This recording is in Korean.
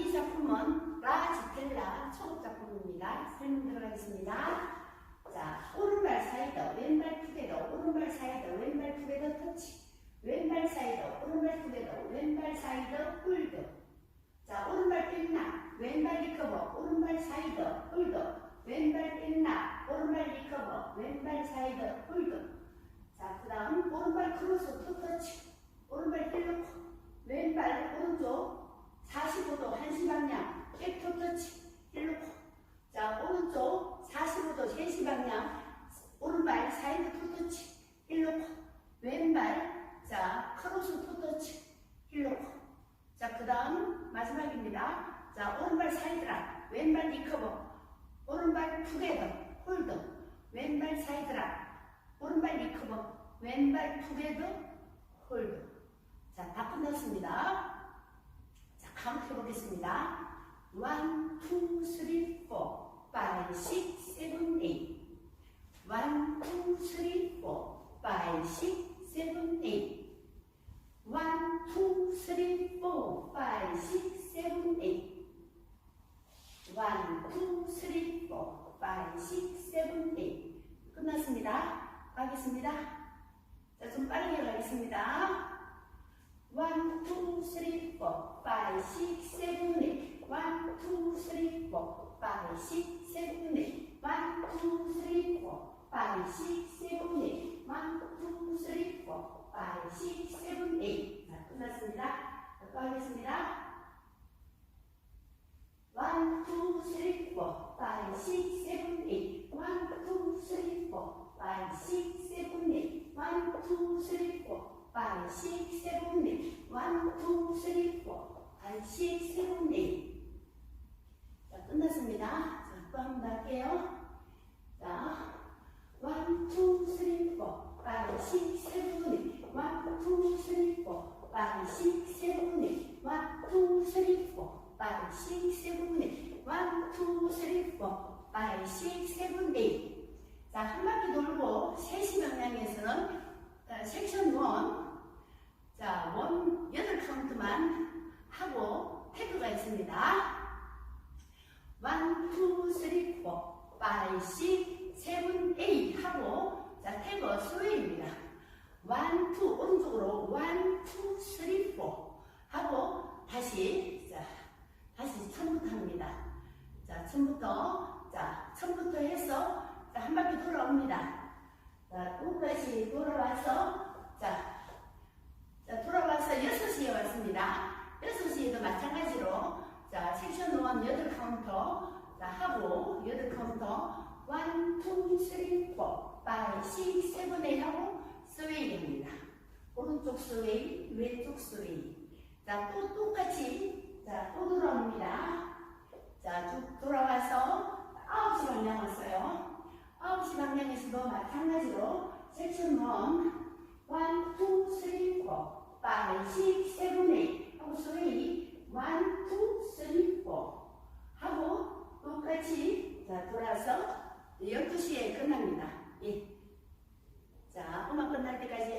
이 작품은 라지텔라 초급 작품입니다. 설명 들어가겠습니다. 자, 오른발 사이드, 왼발 투게더, 오른발 사이드, 왼발 투게더 터치. 왼발 사이드, 오른발 투게더, 왼발 사이드 홀드. 자, 오른발 뺐나, 왼발 리커버, 오른발 사이드 홀드. 왼발 뺐나, 오른발 리커버, 왼발 사이드 홀드. 자, 그 다음 오른발 크로스 투 터치. 오른발 힐러 왼발 오른쪽 45도 한시 방향 백토 터치 힐러 자, 오른쪽 45도 3시 방향 오른발 사이드 투 터치 힐러 왼발 자, 크로스 투 터치 힐러 자, 그 다음 마지막입니다. 자, 오른발 사이드라 왼발 리커버 오른발 투게더 홀드 왼발 사이드라 오른발 리커버 왼발 투게더 홀드. 자, 다 끝났습니다. 자, 카운트 해보겠습니다. 1, 2, 3, 4, 5, 6, 7, 8 1, 2, 3, 4, 5, 6, 7, 8 1, 2, 3, 4, 5, 6, 7, 8 1, 2, 3, 4, 5, 6, 7, 8 끝났습니다. 가겠습니다. 자, 좀 빠르게 가겠습니다. 1, 2, 3, 4, 5, 6, 7, 8 1, 2, 3, 4, 5, 6, 7, 8 1, 2, 3, 4, 5, 6, 7, 8 1, 2, 3, 4, 5, 6, 7, 8 자, 끝났습니다. 자, 또 하겠습니다. 1, 2, 3, 4, 5, 6, 7, 8 1, 2, 3, 4, 5, 6, 7, 8 1, 2, 3, 4, 5, 6, 7, 8 1, 2, 3, 4, 5, 6, 7, 8 자, 한번 할게요. 자, 1, 2, 3, 4, 5, 6, 7, 8 1, 2, 3, 4, 5, 6, 7, 8 1, 2, 3, 4, 5, 6, 7, 8 1, 2, 3, 4, 5, 6, 7, 8 자, 한 바퀴 돌고 3시 방향에서는 자, 섹션 1 자, 원, 여덟 카운트만 하고 태그가 있습니다. 1, 2, 3, 4, 5, 6, 7, 8 하고 자, 스웨이입니다. 1, 2, 오른쪽으로 1, 2, 3, 4 하고 다시 자, 다시 처음부터 합니다. 자, 처음부터 자, 처음부터 해서 자, 한 바퀴 돌아옵니다. 자, 끝까지 돌아와서 자, 자, 돌아와서 6시에 왔습니다. 6시에도 마찬가지로 자, 섹션 1 8 카운터 자, 하고 8 카운터 1, 2, 3, 4, 5, 6, 7, 8 하고 스웨이 합니다. 오른쪽 스웨이, 왼쪽 스웨이. 자, 또 똑같이 자, 또 돌아옵니다. 자, 쭉 돌아와서 9시 방향 왔어요. 9시 방향에서도 마찬가지로 섹션 1, 1, 2, 3, 4, 5, 6, 7, 8 하고 스웨이 1, 2, 3, 4 하고 똑같이 자 돌아서 12시에 끝납니다. 예. 자, 음악 끝날 때까지